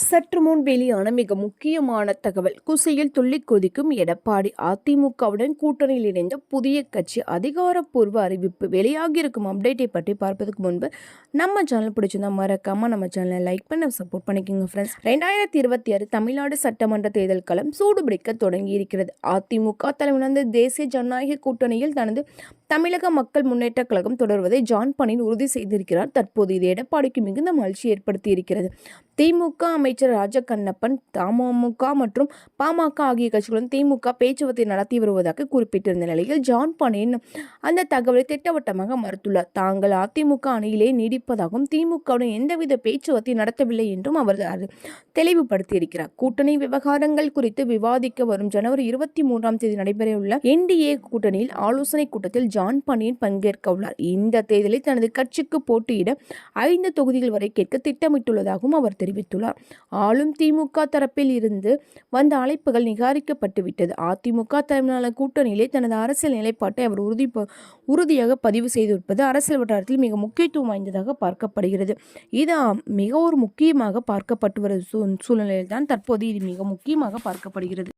சற்று முன் வெளியான மிக முக்கியமான தகவல். குசையில் துள்ளி கொதிக்கும் எடப்பாடி அதிமுகவுடன் கூட்டணியில் இணைந்த புதிய கட்சி அதிகாரப்பூர்வ அறிவிப்பு வெளியாகியிருக்கும் அப்டேட்டை பற்றி பார்ப்பதற்கு முன்பு நம்ம சேனல் பிடிச்சிருந்தா மறக்காம நம்ம சேனலை லைக் பண்ண சப்போர்ட் பண்ணிக்கோங்க ஃப்ரெண்ட்ஸ் ரெண்டாயிரத்தி இருபத்தி ஆறு தமிழ்நாடு சட்டமன்ற தேர்தல் களம் சூடுபிடிக்க தொடங்கி இருக்கிறது. அதிமுக தலைமையிலான தேசிய ஜனநாயக கூட்டணியில் தனது தமிழக மக்கள் முன்னேற்ற கழகம் தொடர்வதை ஜான் பனின் உறுதி செய்திருக்கிறார். தற்போது இது எடப்பாடிக்கு மிகுந்த மகிழ்ச்சி ஏற்படுத்தி இருக்கிறது. திமுக அமைச்சர் ராஜகண்ணப்பன் தமுக மற்றும் பாமக ஆகிய கட்சிகளுடன் திமுக பேச்சுவார்த்தை நடத்தி வருவதாக குறிப்பிட்டிருந்த நிலையில் ஜான் பனின் அந்த தகவலை திட்டவட்டமாக மறுத்துள்ளார். தாங்கள் அதிமுக அணியிலே நீடிப்பதாகவும் திமுகவுடன் எந்தவித பேச்சுவார்த்தை நடத்தவில்லை என்றும் அவர் தெளிவுபடுத்தியிருக்கிறார். கூட்டணி விவகாரங்கள் குறித்து விவாதிக்க வரும் ஜனவரி இருபத்தி மூன்றாம் தேதி நடைபெறவுள்ள என்டிஏ கூட்டணியில் ஆலோசனை கூட்டத்தில் ஜான் பனியன் பங்கேற்க உள்ளார். இந்த தேர்தலில் தனது கட்சிக்கு போட்டியிட ஐந்து தொகுதிகள் வரை கேட்க திட்டமிட்டுள்ளதாகவும் அவர் தெரிவித்துள்ளார். ஆளும் திமுக தரப்பில் இருந்து வந்த அழைப்புகள் நிகாரிக்கப்பட்டுவிட்டது அதிமுக தலைமையிலான கூட்டணியிலே தனது அரசியல் நிலைப்பாட்டை அவர் உறுதி உறுதியாக பதிவு செய்திருப்பது அரசியல் வட்டாரத்தில் மிக முக்கியத்துவம் வாய்ந்ததாக பார்க்கப்படுகிறது. இது மிக ஒரு முக்கியமாக பார்க்கப்பட்டு வரும் சூ சூழ்நிலையில் தான் தற்போது இது மிக முக்கியமாக பார்க்கப்படுகிறது.